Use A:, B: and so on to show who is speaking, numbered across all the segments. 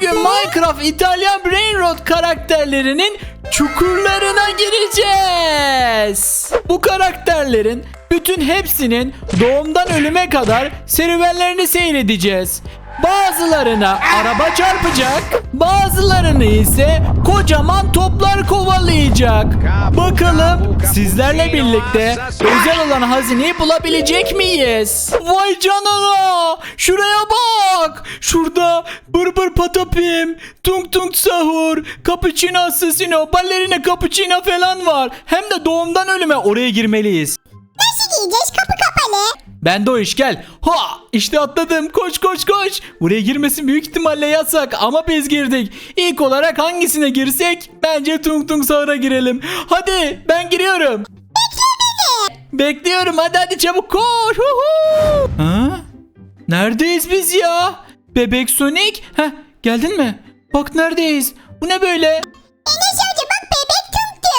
A: Bugün Minecraft İtalyan Brain Rot karakterlerinin çukurlarına gireceğiz. Bu karakterlerin bütün hepsinin doğumdan ölüme kadar serüvenlerini seyredeceğiz. Bazılarına araba çarpacak, bazılarını ise kocaman toplar kovalayacak. Bakalım sizlerle birlikte özel olan hazineyi bulabilecek miyiz? Vay canına! Şuraya bak! Şurada bır bır patapim, tung tung sahur, cappuccino assassino, ballerina cappuccino falan var. Hem de doğumdan ölüme oraya girmeliyiz.
B: Nasıl giyeceğiz kapı kapalı?
A: Ben de o iş gel. Ha işte atladım. Koş koş koş. Buraya girmesin büyük ihtimalle yasak ama biz girdik. İlk olarak hangisine girsek? Bence Tung Tung Sahur'a girelim. Hadi ben giriyorum. Bekliyorum hadi hadi çabuk koş. Huhu. Ha? Neredeyiz biz ya? Bebek Sonic? Heh geldin mi? Bak neredeyiz? Bu ne böyle?
B: Enes amca bak bebek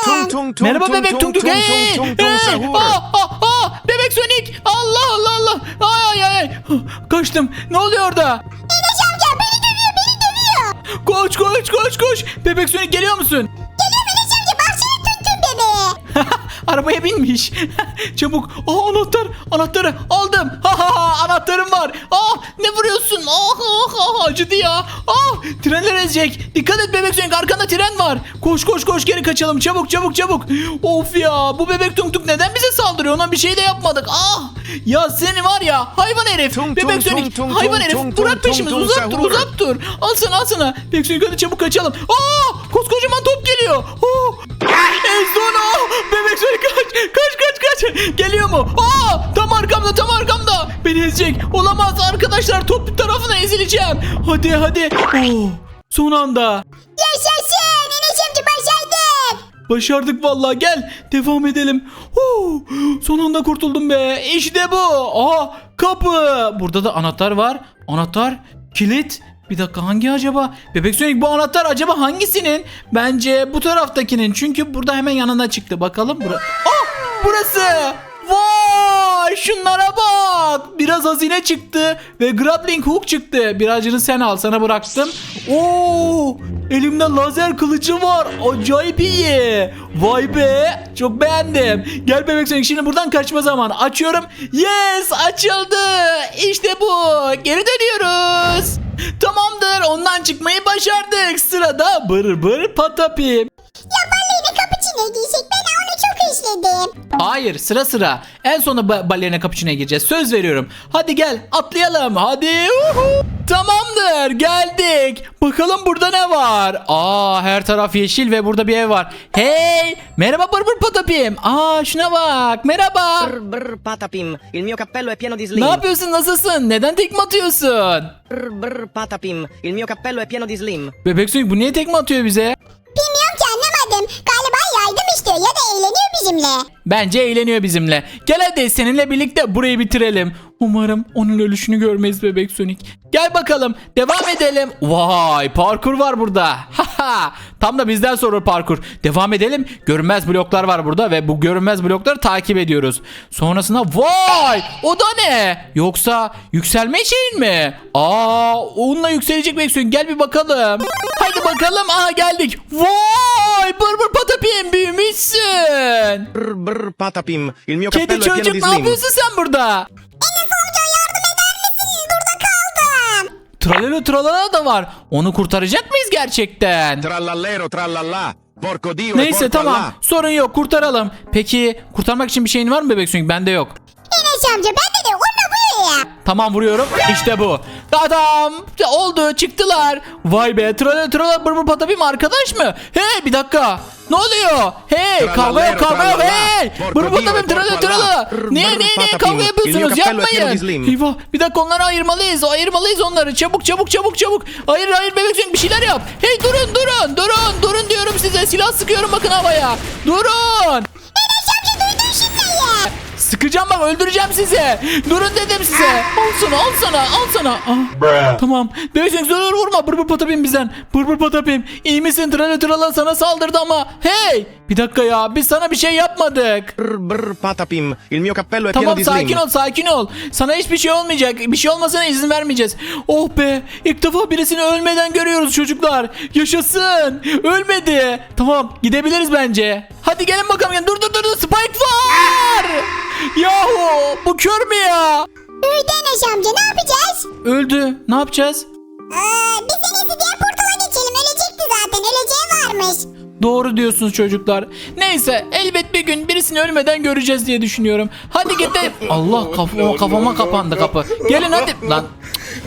C: Tung tung tung
A: Merhaba
C: tung
A: bebek
C: tung
A: tung Hey!
C: tung tung tung
A: Hey! Aa, aa, Bebek Sonic. Allah Allah Allah. Ay ay ay. Kaçtım. Ne oluyor orada?
B: Enes amca beni dövüyor beni dövüyor.
A: Koş koş koş koş. Bebek Sonic geliyor musun?
B: Geliyorum Enes amca baksana tum tum bebeğe.
A: Arabaya binmiş. Çabuk. Aa anahtar. Anahtarı aldım. Ha ha ha anahtarım var. Aa ne vuruyorsun? Ah ah ah acıdı ya. Ah trenler ezecek. Dikkat et bebek Sonic arkanda tren var. Koş koş koş geri kaçalım. Çabuk çabuk çabuk. Of ya bu bebek tung tung neden bize saldırıyor? Ona bir şey de yapmadık. Ah ya seni var ya hayvan herif.
C: Tung
A: bebek Sonic hayvan herif.
C: tung
A: Bırak peşimizi uzak dur uzak dur. Al sana al sana. Bebek Sonic hadi çabuk kaçalım. Aa koskocaman top geliyor. Oh. Ezdona! Bebek Sonic kaç! Kaç kaç kaç! Geliyor mu? Aa! Tam arkamda tam arkamda! Beni ezecek. Olamaz arkadaşlar top tarafına ezileceğim. Hadi hadi. Oh, son anda.
B: Başardın.
A: Başardık vallahi gel devam edelim. Oh, son anda kurtuldum be. İşte bu. Aa kapı. Burada da anahtar var. Anahtar, kilit. Bir dakika hangi acaba? Bebek Sonic bu anahtar acaba hangisinin? Bence bu taraftakinin. Çünkü burada hemen yanına çıktı. Bakalım bura. Ah burası. Vay şunlara bak. Biraz hazine çıktı ve grappling hook çıktı. Birazcını sen al sana bıraktım. Oo elimde lazer kılıcı var. Acayip iyi. Vay be çok beğendim. Gel bebek Sonic şimdi buradan kaçma zamanı. Açıyorum. Yes açıldı. İşte bu. Geri dönüyoruz. Tamamdır ondan çıkmayı başardık. Sırada bır bır patapim.
B: Ya kapıçına giysek ben onu çok özledim.
A: Hayır sıra sıra. En sona ba- balerina kapıçına gireceğiz. Söz veriyorum. Hadi gel atlayalım. Hadi. Uhu. Tamamdır geldik. Bakalım burada ne var? Aa her taraf yeşil ve burada bir ev var. Hey merhaba Bırbır Patapim. Aa şuna bak merhaba.
D: Brr, brr, patapim, il mio cappello è pieno di
A: Ne
D: slim.
A: yapıyorsun nasılsın? Neden tekme atıyorsun?
D: Brr, brr, patapim, il mio cappello è pieno di slim.
A: Bebek Sonic bu niye tekme atıyor bize?
B: Bilmiyorum ki anlamadım. Galiba bizimle.
A: Bence eğleniyor bizimle. Gel hadi seninle birlikte burayı bitirelim. Umarım onun ölüşünü görmeyiz bebek Sonic. Gel bakalım devam edelim. Vay parkur var burada. Tam da bizden sonra parkur. Devam edelim. Görünmez bloklar var burada ve bu görünmez blokları takip ediyoruz. Sonrasında vay o da ne? Yoksa yükselme şeyin mi? Aa onunla yükselecek bebek Sonic. Gel bir bakalım. Hadi bakalım. Aha geldik. Vay bır bır patapim büyümüşsün.
D: Brr, brr, patapim, il mio
A: Kedi çocuk ne yapıyorsun sen burada? Tralelo tralala da var. Onu kurtaracak mıyız gerçekten?
C: Trallallero trallallà. Porco dio e
A: Neyse
C: porco
A: tamam. Sorun yok kurtaralım. Peki kurtarmak için bir şeyin var mı bebek Sonic? Bende yok.
B: Enes amca bende de onunla buraya.
A: Tamam vuruyorum. İşte bu. Adam oldu çıktılar. Vay be tralala tralala bırbır patapim arkadaş mı? Hey bir dakika. Ne oluyor? Hey kavga yok kavga yok. Hey bırbır patapim tralala tralala. Niye niye niye kavga yapıyorsunuz yapmayın. Eyvah bir dakika onları ayırmalıyız ayırmalıyız onları çabuk çabuk çabuk çabuk. Hayır hayır bebek Sonic bir şeyler yap. Hey durun durun durun durun diyorum size silah sıkıyorum bakın havaya. Durun. Sıkacağım bak öldüreceğim sizi. Durun dedim size. Al sana al sana al sana. Ah. Tamam. Sonic dur vurma. Bır bır patapim bizden. Bır bır patapim. İyi misin? Trala trala sana saldırdı ama. Hey. Bir dakika ya. Biz sana bir şey yapmadık.
D: Brr brr patapim, il mio cappello è pieno
A: Tamam
D: di
A: sakin
D: slim.
A: ol sakin ol. Sana hiçbir şey olmayacak. Bir şey olmasına izin vermeyeceğiz. Oh be ilk defa birisini ölmeden görüyoruz çocuklar. Yaşasın. Ölmedi. Tamam gidebiliriz bence. Hadi gelin bakalım. Dur dur dur dur. Spike var. Yahu bu kör mü ya?
B: Öldü Enes amca ne yapacağız?
A: Öldü. Ne yapacağız?
B: Ee, biz en iyisi diğer portala geçelim. Ölecekti zaten. Öleceği varmış.
A: Doğru diyorsunuz çocuklar. Neyse elbet bir gün birisini ölmeden göreceğiz diye düşünüyorum. Hadi gidelim. Allah kafama, kafama kapandı kapı. Gelin hadi. Lan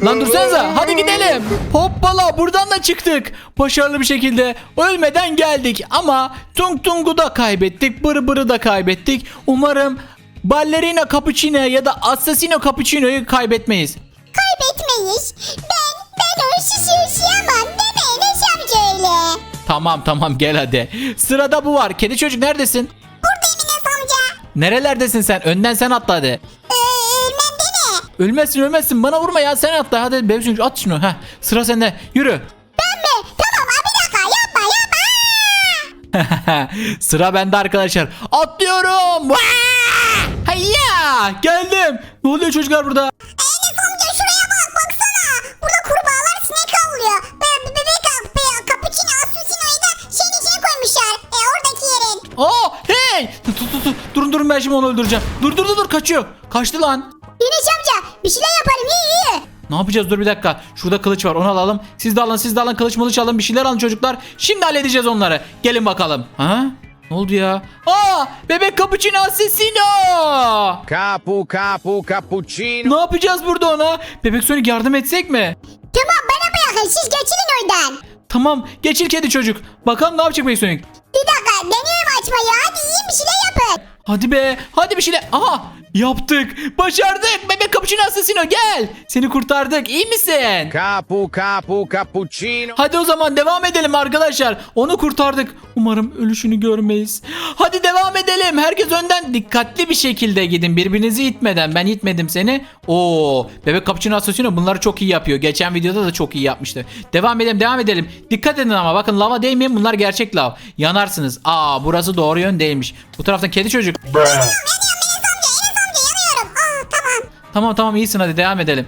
A: Lan dursanıza hadi gidelim. Hoppala buradan da çıktık. Başarılı bir şekilde ölmeden geldik. Ama Tung Tung'u da kaybettik. Bırı bırı da kaybettik. Umarım Ballerina Cappuccino ya da Assassino Cappuccino'yu kaybetmeyiz.
B: Kaybetmeyiz. Ben, ben ölsüz yaşayamam. Deme Enes amca öyle.
A: Tamam tamam gel hadi. Sırada bu var. Kedi çocuk neredesin?
B: Buradayım Enes amca.
A: Nerelerdesin sen? Önden sen atla hadi.
B: Ee, ölmem deme.
A: Ölmezsin ölmezsin bana vurma ya sen atla hadi bebek at şunu heh sıra sende yürü
B: Ben mi? Tamam abi bir dakika yapma yapma.
A: sıra bende arkadaşlar atlıyorum! Hayya geldim ne oluyor çocuklar burada
B: Enes amca şuraya bak baksana. Burada kurbağalar sinek avlıyor. Be be bebek av- be cappuccino assassino'yu da şeyin içine koymuşlar. E oradaki yerin.
A: Aa hey Tut, tut, tut, tut. durun durun ben şimdi onu öldüreceğim dur dur dur dur kaçıyor kaçtı lan
B: Enes amca bir şeyler yaparım iyi iyi.
A: Ne yapacağız? Dur bir dakika. Şurada kılıç var. Onu alalım. Siz de alın siz de alın. Kılıç mılıç alın. Bir şeyler alın çocuklar. Şimdi halledeceğiz onları. Gelin bakalım. Ha? Ne oldu ya? Aa! Bebek cappuccino assassino
C: Capu, capu, cappuccino.
A: Ne yapacağız burada ona? Bebek Sonic yardım etsek mi?
B: Tamam bana bırakın. Siz geçinin oradan.
A: Tamam. Geçil kedi çocuk. Bakalım ne yapacak Bebek Sonic?
B: Bir dakika. Deniyorum açmayı. Hadi iyi bir şeyler yapın.
A: Hadi be hadi bir şeyler. Aha yaptık. Başardık. Bebek Cappuccino Assassino gel. Seni kurtardık. İyi misin?
C: Capu, capu, cappuccino.
A: Hadi o zaman devam edelim arkadaşlar. Onu kurtardık. Umarım ölüşünü görmeyiz. Hadi devam edelim. Herkes önden dikkatli bir şekilde gidin. Birbirinizi itmeden. Ben itmedim seni. Oo, Bebek Cappuccino Assassino bunları çok iyi yapıyor. Geçen videoda da çok iyi yapmıştı. Devam edelim, devam edelim. Dikkat edin ama bakın lava değmeyin. Bunlar gerçek lav. Yanarsınız. Aa, burası doğru yön değilmiş. Bu taraftan kedi çocuk.
B: Tamam
A: tamam iyisin hadi devam edelim.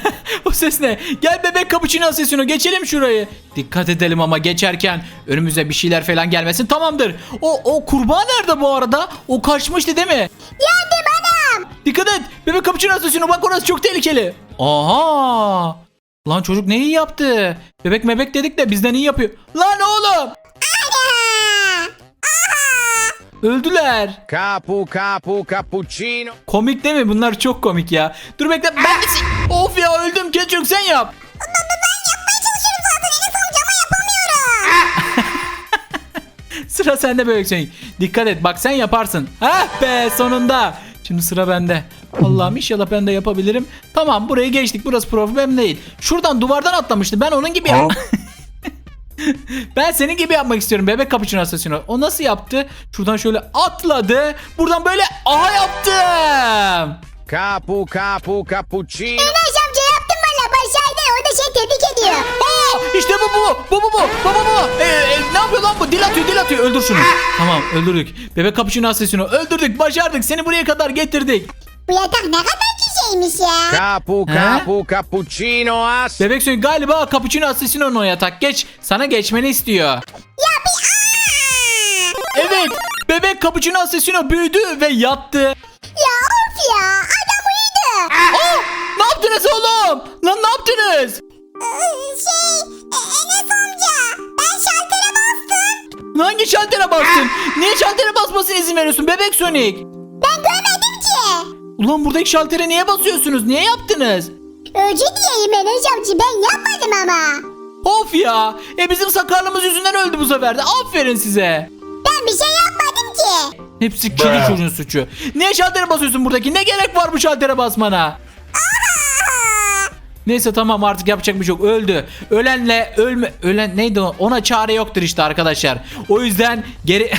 A: o ses ne? Gel bebek cappuccino asesino geçelim şurayı. Dikkat edelim ama geçerken önümüze bir şeyler falan gelmesin. Tamamdır. O o kurbağa nerede bu arada? O kaçmıştı değil mi?
B: Yardım adam.
A: Dikkat et. Bebek cappuccino asesino bak orası çok tehlikeli. Aha. Lan çocuk ne iyi yaptı. Bebek mebek dedik de bizden iyi yapıyor. Lan oğlum.
B: Ana. Aha.
A: Öldüler.
C: Capu, capu, cappuccino.
A: Komik değil mi? Bunlar çok komik ya. Dur bekle. Ben Of ya öldüm. Keçok sen yap.
B: Yapamıyorum.
A: Sıra sende bebek Sonic. Dikkat et bak sen yaparsın. Ah be sonunda. Şimdi sıra bende. Allah'ım inşallah ben de yapabilirim. Tamam burayı geçtik. Burası problem değil. Şuradan duvardan atlamıştı. Ben onun gibi ben senin gibi yapmak istiyorum bebek cappuccino assassino. O nasıl yaptı? Şuradan şöyle atladı. Buradan böyle aha yaptım.
C: Capu, capu, cappuccino.
B: Enes amca yaptın valla başardı. O da şey tebrik ediyor.
A: Aa, işte bu bu. Bu bu bu. Bu bu bu. Ee, e, ne yapıyor lan bu? Dil atıyor dil atıyor. Öldür şunu. Tamam öldürdük. Bebek cappuccino assassino. Öldürdük. Başardık. Seni buraya kadar getirdik.
B: Bu yatak ne kadar güzelmiş ya.
C: Capu,
A: Eh?
C: capu, cappuccino as.
A: Bebek Sonic galiba Cappuccino Assassino'nun o yatak. Geç. Sana geçmeni istiyor.
B: Ya bir aa.
A: Evet. Bebek Cappuccino Assassino büyüdü ve yattı.
B: Ya of ya adam uyudu.
A: Aa, ne yaptınız oğlum? Lan ne yaptınız?
B: Ee, şey e, Enes amca ben şaltere bastım.
A: Hangi şaltere bastın? Niye şaltere basmasına izin veriyorsun bebek Sonic? Ulan buradaki şaltere niye basıyorsunuz? Niye yaptınız?
B: Özür dileyim Enes amca ben yapmadım ama.
A: Of ya. E bizim sakarlığımız yüzünden öldü bu sefer de. Aferin size.
B: Ben bir şey yapmadım ki.
A: Hepsi kedi çocuğun suçu. Niye şaltere basıyorsun buradaki? Ne gerek var bu şaltere basmana? Neyse tamam artık yapacak bir şey yok. Öldü. Ölenle ölme ölen neydi o? Ona çare yoktur işte arkadaşlar. O yüzden geri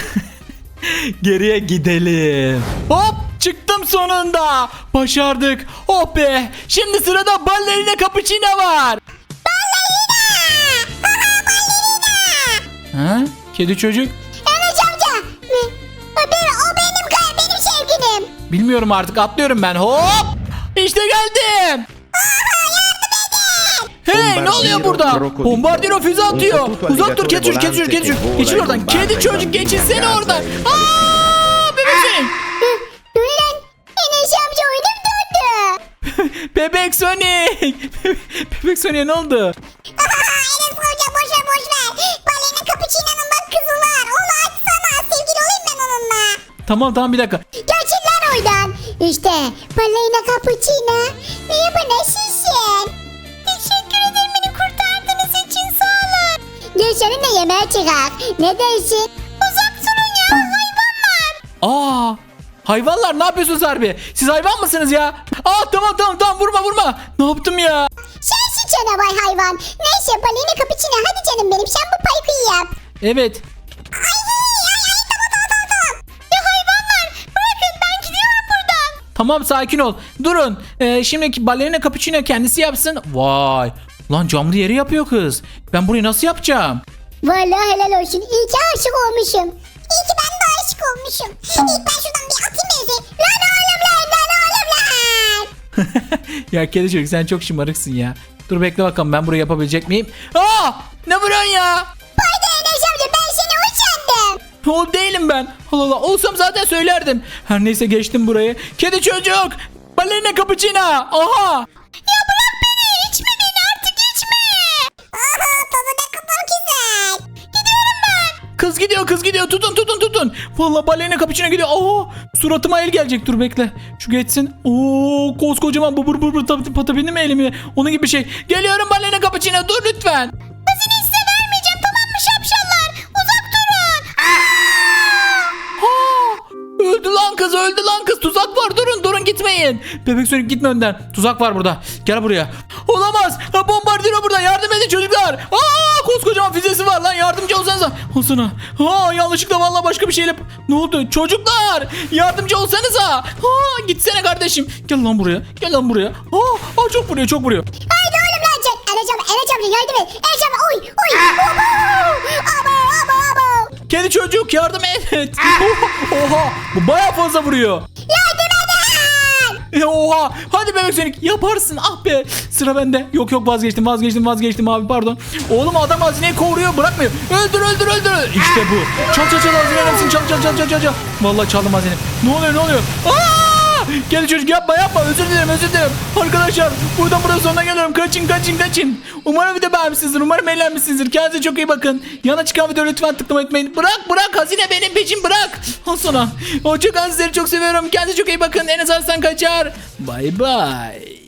A: Geriye gidelim. Hop çıktım sonunda. Başardık. Oh be. Şimdi sırada ballerina cappuccino var. Ha? Kedi çocuk?
B: Enes amca. O benim, o benim, benim sevgilim.
A: Bilmiyorum artık atlıyorum ben. Hop. İşte geldim. Hey ne oluyor burada? Bombardiro füze atıyor. Uzak dur geç geç geç geç geç.
D: volante
A: Geçin oradan. Kedi çocuk
D: bombarda
A: geçinsene
D: in
A: oradan. Aa, Sonic'e ne oldu?
B: Enes amca boş ver boş ver. Balena cappuccino'nun bak kızı var. Onu açsana. Sevgili olayım ben onunla.
A: Tamam tamam bir dakika.
B: Geçin lan oradan. İşte balena cappuccino. Merhaba nasılsın? Teşekkür ederim beni kurtardığınız için sağ olun. Gel seninle yemeğe çıkar. Ne dersin? Uzak durun ya hayvanlar.
A: Aa! Hayvanlar ne yapıyorsunuz harbi? Siz hayvan mısınız ya? Aa tamam tamam tamam vurma vurma. Ne yaptım ya?
B: Canavar hayvan. Neyse balena cappuccino hadi canım benim sen bu paykıyı yap.
A: Evet.
B: Ay ay ay tamam tamam tamam tamam. Ya hayvanlar bırakın ben gidiyorum buradan.
A: Tamam sakin ol. Durun. Ee, şimdi balerina cappuccino kendisi yapsın. Vay. Lan camlı yeri yapıyor kız. Ben burayı nasıl yapacağım?
B: Vallahi helal olsun. İyi ki aşık olmuşum. İyi ki ben de aşık olmuşum. İlk ben şuradan bir atayım bezi. Lan oğlum lan lan oğlum lan.
A: ya kedi çocuk sen çok şımarıksın ya. Dur bekle bakalım ben burayı yapabilecek miyim? Aa! Ne vuruyorsun ya?
B: Pardon Enes amca ben seni uçandım.
A: O değilim ben. Allah Allah. Olsam zaten söylerdim. Her neyse geçtim burayı. Kedi çocuk. Balerina cappuccino. Aha. Kız gidiyor kız gidiyor. Tutun tutun tutun. Vallahi balerina cappuccino gidiyor. Aa! Suratıma el gelecek. Dur bekle. Şu geçsin. Oo koskocaman bu bur bur bur tabi patabildi mi elimi? Onun gibi bir şey. Geliyorum balerina cappuccino. Dur lütfen.
B: Hazine size vermeyeceğim tamam mı şapşallar? Uzak durun.
A: Aa! Öldü lan kız öldü lan kız. Tuzak var durun durun gitmeyin. Bebek sönük gitme önden. Tuzak var burada. Gel buraya. Olamaz. Ha, bombardiro burada. Yardım edin çocuklar. Aa koskocaman füzesi var lan. Yardımcı olsanıza. Olsana. Aa yanlışlıkla vallahi başka bir şeyle. Ne oldu? Çocuklar. Yardımcı olsanıza. Aa gitsene kardeşim. Gel lan buraya. Gel lan buraya. Aa, aa çok vuruyor çok vuruyor.
B: Haydi oğlum lan amca Enes amca yardım et. Amca oy oy. Abo abo abo abo.
A: Kedi çocuk yardım et. Oha. Bu baya fazla vuruyor. Oha! Hadi bebek sönük yaparsın. Ah be! Sıra bende. Yok yok vazgeçtim vazgeçtim vazgeçtim abi pardon. Oğlum adam hazineyi koruyor bırakmıyor. Öldür öldür öldür! İşte bu. Çal çal çal hazinenin hepsini çal çal çal çal çal çal. Vallahi çaldım hazine ne oluyor ne oluyor? Aa! Gel çocuk yapma yapma. Özür dilerim özür dilerim. Arkadaşlar buradan buraya sonuna geliyorum. Kaçın kaçın kaçın. Umarım video beğenmişsinizdir. Umarım eğlenmişsinizdir. Kendinize çok iyi bakın. Yana çıkan videoya lütfen tıklamayı unutmayın. Bırak bırak. Hazine benim peşim bırak. Al sana. Hoşçakalın sizleri çok seviyorum. Kendinize çok iyi bakın. Enes Arslan kaçar. Bay bay